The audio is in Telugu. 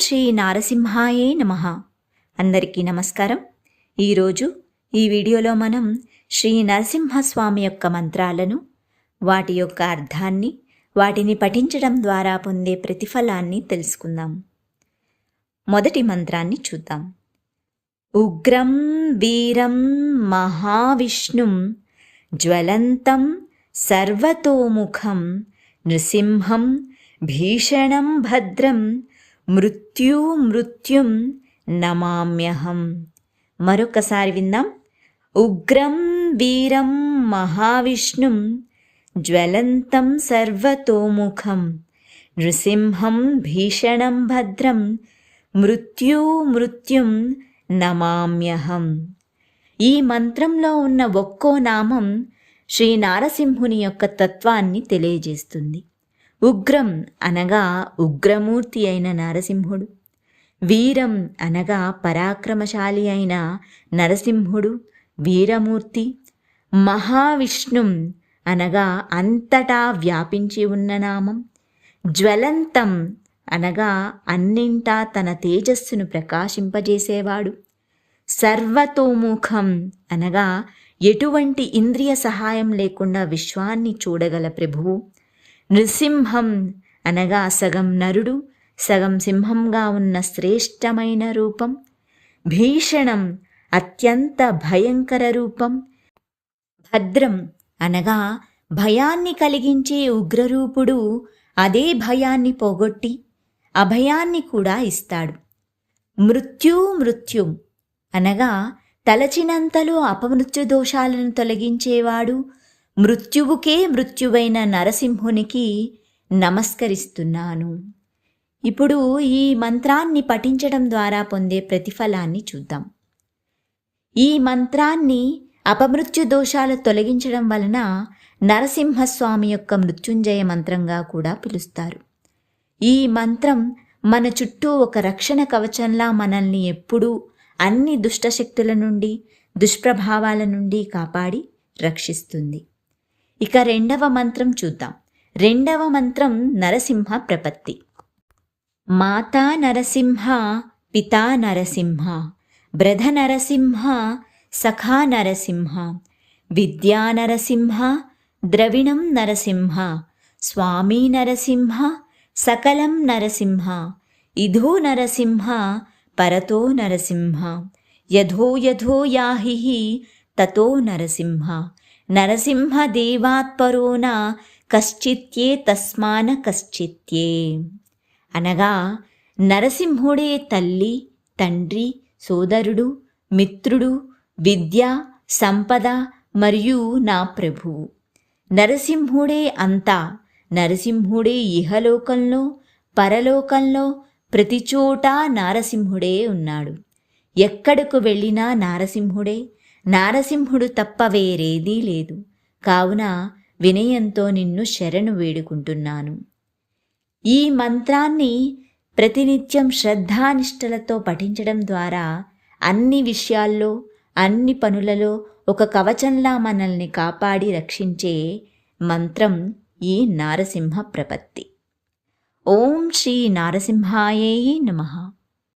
శ్రీ నారసింహాయే నమ. అందరికీ నమస్కారం. ఈరోజు ఈ వీడియోలో మనం శ్రీ నరసింహస్వామి యొక్క మంత్రాలను వాటి యొక్క అర్థాన్ని వాటిని పఠించడం ద్వారా పొందే ప్రతిఫలాన్ని తెలుసుకుందాం. మొదటి మంత్రాన్ని చూద్దాం. ఉగ్రం వీరం మహావిష్ణుం జ్వలంతం సర్వతోముఖం నృసింహం భీషణం భద్రం మృత్యు మృత్యుం నమామ్యహం. మరొకసారి విందాం. ఉగ్రం వీరం మహావిష్ణుం జ్వలంతం సర్వతోముఖం. నృసింహం భీషణం భద్రం మృత్యు మృత్యుం నమామ్యహం. ఈ మంత్రంలో ఉన్న ఒక్కో నామం శ్రీ నారసింహుని యొక్క తత్వాన్ని తెలియజేస్తుంది. ఉగ్రం అనగా ఉగ్రమూర్తి అయిన నరసింహుడు. వీరం అనగా పరాక్రమశాలి అయిన నరసింహుడు వీరమూర్తి. మహావిష్ణుం అనగా అంతటా వ్యాపించి ఉన్న నామం. జ్వలంతం అనగా అన్నింటా తన తేజస్సును ప్రకాశింపజేసేవాడు. సర్వతోముఖం అనగా ఎటువంటి ఇంద్రియ సహాయం లేకుండా విశ్వాన్ని చూడగల ప్రభువు. నృసింహం అనగా సగం నరుడు సగం సింహంగా ఉన్న శ్రేష్టమైన రూపం. భీషణం అత్యంత భయంకర రూపం. భద్రం అనగా భయాన్ని కలిగించే ఉగ్రరూపుడు అదే భయాన్ని పోగొట్టి అభయాన్ని కూడా ఇస్తాడు. మృత్యు మృత్యు అనగా తలచినంతలో అపమృత్యు దోషాలను తొలగించేవాడు మృత్యువుకే మృత్యువైన నరసింహునికి నమస్కరిస్తున్నాను. ఇప్పుడు ఈ మంత్రాన్ని పఠించడం ద్వారా పొందే ప్రతిఫలాన్ని చూద్దాం. ఈ మంత్రాన్ని అపమృత్యు దోషాలు తొలగించడం వలన నరసింహస్వామి యొక్క మృత్యుంజయ మంత్రంగా కూడా పిలుస్తారు. ఈ మంత్రం మన చుట్టూ ఒక రక్షణ కవచంలా మనల్ని ఎప్పుడూ అన్ని దుష్టశక్తుల నుండి దుష్ప్రభావాల నుండి కాపాడి రక్షిస్తుంది. ఇక రెండవ మంత్రం చూద్దాం. రెండవ మంత్రం నరసింహ ప్రపత్తి. మాతా నరసింహ పితా నరసింహ బ్రధ నరసింహ సఖా నరసింహ విద్యా నరసింహ ద్రవిణం నరసింహ స్వామి నరసింహ సకలం నరసింహ ఇధో నరసింహ పరతో నరసింహ యథో యథో యాహి తతో నరసింహ నరసింహదేవాత్పరోన కశ్చిత్యే తస్మాన కశ్చిత్యే. అనగా నరసింహుడే తల్లి తండ్రి సోదరుడు మిత్రుడు విద్య సంపద మరియు నా ప్రభువు నరసింహుడే అంతా నరసింహుడే ఇహలోకంలో పరలోకంలో ప్రతిచోటా నారసింహుడే ఉన్నాడు. ఎక్కడకు వెళ్ళినా నారసింహుడే నారసింహుడు తప్ప వేరేదీ లేదు. కావున వినయంతో నిన్ను శరణు వేడుకుంటున్నాను. ఈ మంత్రాన్ని ప్రతినిత్యం శ్రద్ధానిష్టలతో పఠించడం ద్వారా అన్ని విషయాల్లో అన్ని పనులలో ఒక కవచంలా మనల్ని కాపాడి రక్షించే మంత్రం ఈ నారసింహ ప్రపత్తి. ఓం శ్రీ నారసింహాయే నమః.